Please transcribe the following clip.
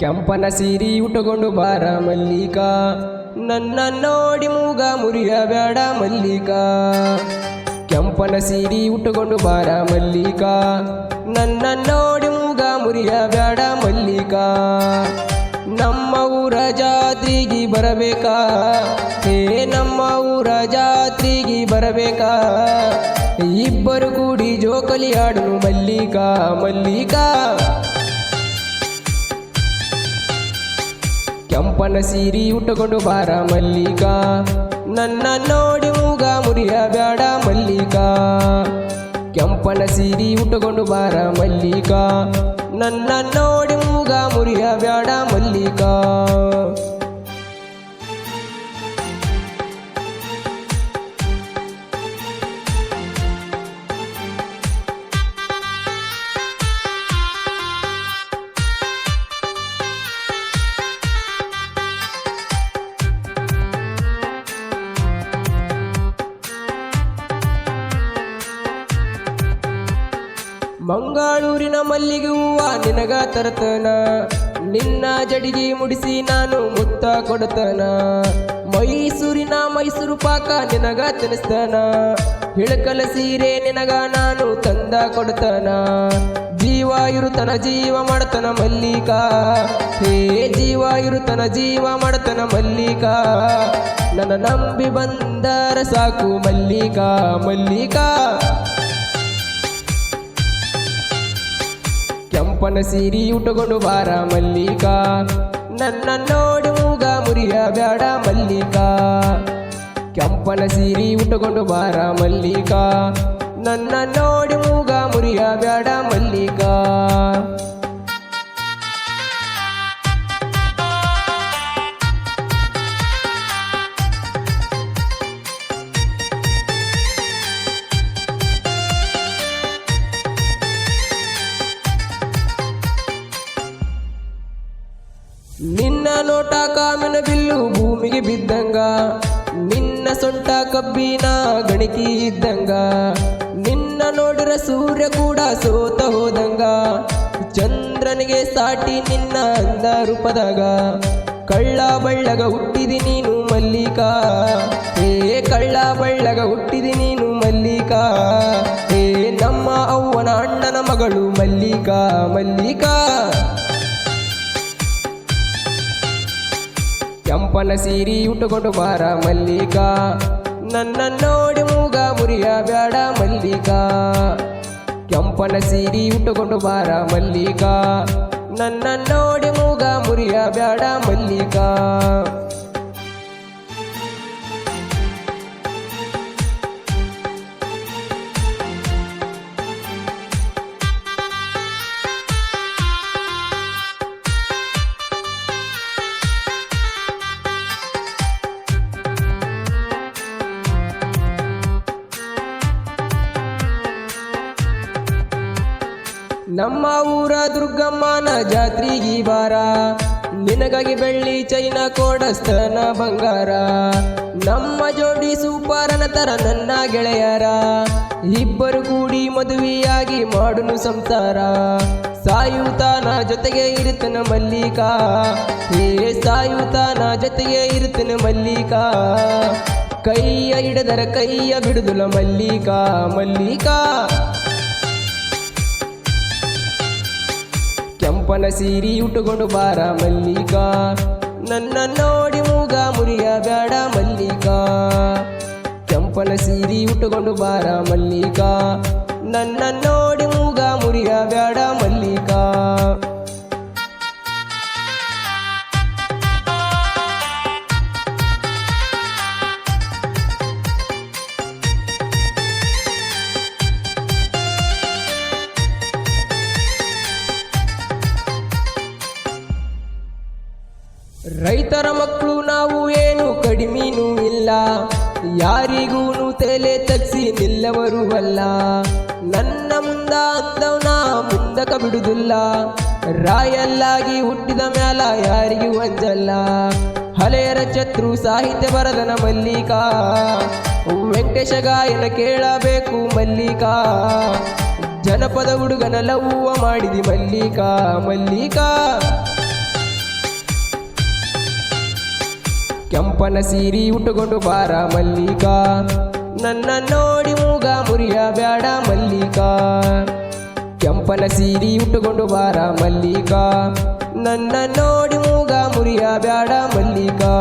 ಕೆಂಪನ ಸೀರಿ ಉಟ್ಟುಕೊಂಡು ಬಾರ ಮಲ್ಲಿಕ. ನನ್ನ ನೋಡಿ ಮೂಗ ಮುರಿಯಬೇಡ ಮಲ್ಲಿಕ. ಕೆಂಪನ ಸೀರಿ ಉಟ್ಟುಕೊಂಡು ಬಾರ ಮಲ್ಲಿಕ. ನನ್ನ ನೋಡಿ ಮೂಗ ಮುರಿಯಬೇಡ ಮಲ್ಲಿಕಾ. ಜಾತ್ರೆಗೆ ಬರಬೇಕಾ? ಹೇ ನಮ್ಮ ಊರ ಜಾತ್ರೆಗೆ ಬರಬೇಕಾ? ಇಬ್ಬರು ಕೂಡಿ ಜೋಕಲಿ ಆಡನು ಮಲ್ಲಿಕಾ ಮಲ್ಲಿಕಾ. ಕೆಂಪನ ಸೀರಿ ಉಟ್ಟುಕೊಂಡು ಬಾರ ಮಲ್ಲಿಕಾ. ನನ್ನ ನೋಡಿ ಮೂಗ ಮುರಿಯ ಬ್ಯಾಡ ಮಲ್ಲಿಕಾ. ಕೆಂಪನ ಸೀರಿ ಉಟ್ಟುಕೊಂಡು ಬಾರ ಮಲ್ಲಿಕಾ. ನನ್ನ ನೋಡಿ ಮೂಗ ಮುರಿಯ ಬ್ಯಾಡ ಮಲ್ಲಿಕ. ಮಂಗಳೂರಿನ ಮಲ್ಲಿಗೆ ಹೂವ ನಿನಗ ತರತನ. ನಿನ್ನ ಜಡಿಗೆ ಮುಡಿಸಿ ನಾನು ಮುತ್ತ ಕೊಡತನ. ಮೈಸೂರಿನ ಮೈಸೂರು ಪಾಕ ನಿನಗ ತಿನ್ನಿಸ್ತನ ಹಿಳಕಲ ಸೀರೆ ನಿನಗ ನಾನು ತಂದ ಕೊಡ್ತನ. ಜೀವ ಇರುತನ ಜೀವ ಮಾಡ್ತನ ಮಲ್ಲಿಕ. ಹೇ ಜೀವ ಇರುತನ ಜೀವ ಮಾಡ್ತನ ಮಲ್ಲಿಕ. ನನ್ನ ನಂಬಿ ಬಂದರ ಸಾಕು ಮಲ್ಲಿಕ ಮಲ್ಲಿಕ. ಕೆಂಪನ ಸೀರಿ ಉಟ್ಟುಕೊಂಡು ಬಾರ ಮಲ್ಲಿಕ. ನನ್ನ ನೋಡಿ ಮೂಗ ಮುರಿಯ ಬೇಡ ಮಲ್ಲಿಕ. ಕೆಂಪನ ಸೀರಿ ಉಟ್ಟುಕೊಂಡು ಬಾರ ಮಲ್ಲಿಕ. ನನ್ನ ನೋಡಿ ಮೂಗ ಮುರಿಯ ಬೇಡ ಮಲ್ಲಿಕ. ನಿನ್ನ ನೋಟ ಕಾಮಿನ ಬಿಲ್ಲು ಭೂಮಿಗೆ ಬಿದ್ದಂಗ, ನಿನ್ನ ಸೊಂಟ ಕಬ್ಬಿನ ಗಣಿಕಿ ಇದ್ದಂಗ, ನಿನ್ನ ನೋಡಿರ ಸೂರ್ಯ ಕೂಡ ಸೋತ ಹೋದಂಗ, ಚಂದ್ರನಿಗೆ ಸಾಟಿ ನಿನ್ನ ಅಂದ ರೂಪದಾಗ ಕಳ್ಳ ಬಳ್ಳಗ ಹುಟ್ಟಿದಿ ನೀನು ಮಲ್ಲಿಕ ಏ ಕಳ್ಳ ಬಳ್ಳಗ ಹುಟ್ಟಿದಿ ನೀನು ಮಲ್ಲಿಕ ಏ ನಮ್ಮ ಅವ್ವನ ಅಣ್ಣನ ಮಗಳು ಮಲ್ಲಿಕ ಮಲ್ಲಿಕ. ಕೆಂಪನ ಸೀರಿ ಉಟ್ಟುಕೊಂಡು ಬಾರ ಮಲ್ಲಿಕ. ನನ್ನ ನೋಡಿ ಮೂಗ ಮುರಿಯ ಬೇಡ ಮಲ್ಲಿಕ. ಕೆಂಪನ ಸೀರಿ ಉಟ್ಟುಕೊಂಡು ಬಾರ ಮಲ್ಲಿಕ. ನನ್ನ ನೋಡಿ ಮೂಗ ಮುರಿಯ ಬೇಡ ಮಲ್ಲಿಕ. ನಮ್ಮ ಊರ ದುರ್ಗಮ್ಮನ ಜಾತ್ರೆಗೆ ಬಾರ. ನಿನಗಾಗಿ ಬೆಳ್ಳಿ ಚೈನ ಕೋಡಸ್ತನ ಬಂಗಾರ. ನಮ್ಮ ಜೋಡಿ ಸೂಪರನ ತರ ನನ್ನ ಗೆಳೆಯರ. ಇಬ್ಬರು ಕೂಡಿ ಮದುವೆಯಾಗಿ ಮಾಡುನು ಸಂಸಾರ. ಸಾಯುತಾನ ಜೊತೆಗೆ ಇರುತ್ತನ ಮಲ್ಲಿಕ. ಹೇ, ಸಾಯುತಾನ ಜೊತೆಗೆ ಇರುತ್ತನ ಮಲ್ಲಿಕ. ಕೈಯ ಹಿಡದರ ಕೈಯ ಬಿಡುದುಲ ಮಲ್ಲಿಕಾ. ಮಲ್ಲಿಕ ಕೆಂಪನ ಸೀರಿ ಉಟ್ಟುಕೊಂಡು ಬಾರ ಮಲ್ಲಿಕ. ನನ್ನ ನೋಡಿ ಮೂಗ ಮುರಿಯ ಬೇಡ ಮಲ್ಲಿಕ. ಕೆಂಪನ ಸೀರಿ ಉಟ್ಟುಕೊಂಡು ಬಾರ ಮಲ್ಲಿಕ. ನನ್ನ ನೋಡಿ ಮೂಗ ಮುರಿಯ ಬೇಡ ಮಲ್ಲಿಕ. ರೈತರ ಮಕ್ಕಳು ನಾವು ಏನು ಕಡಿಮೀನೂ ಇಲ್ಲ. ಯಾರಿಗೂನು ತಲೆ ತಗ್ಸಿ ನಿಲ್ಲವರು ಅಲ್ಲ. ನನ್ನ ಮುಂದ ಅಂದವನ ಮುಂದಕ ಬಿಡುದಿಲ್ಲ ರಾಯಲ್ಲಾಗಿ ಹುಟ್ಟಿದ ಮ್ಯಾಲ ಯಾರಿಗೂ ಅಂಜಲ್ಲ. ಹಳೆಯರ ಚತ್ರು ಸಾಹಿತ್ಯ ಬರದನ ಮಲ್ಲಿಕ. ವೆಂಕಟೇಶ ಗಾಯನ ಕೇಳಬೇಕು ಮಲ್ಲಿಕಾ. ಜನಪದ ಹುಡುಗನ ಲವ್ವ ಮಾಡಿದಿ ಮಲ್ಲಿಕಾ. ಮಲ್ಲಿಕಾ. ಕೆಂಪನ ಸೀರಿ ಉಟ್ಟುಕೊಂಡು ಬಾರ ಮಲ್ಲಿಕಾ. ನನ್ನ ನೋಡಿ ಮೂಗ ಮುರಿಯ ಬ್ಯಾಡ ಮಲ್ಲಿಕಾ. ಕೆಂಪನ ಸೀರಿ ಉಟ್ಟುಕೊಂಡು ಬಾರ ಮಲ್ಲಿಕಾ. ನನ್ನ ನೋಡಿ ಮೂಗ ಮುರಿಯ ಬ್ಯಾಡ ಮಲ್ಲಿಕಾ.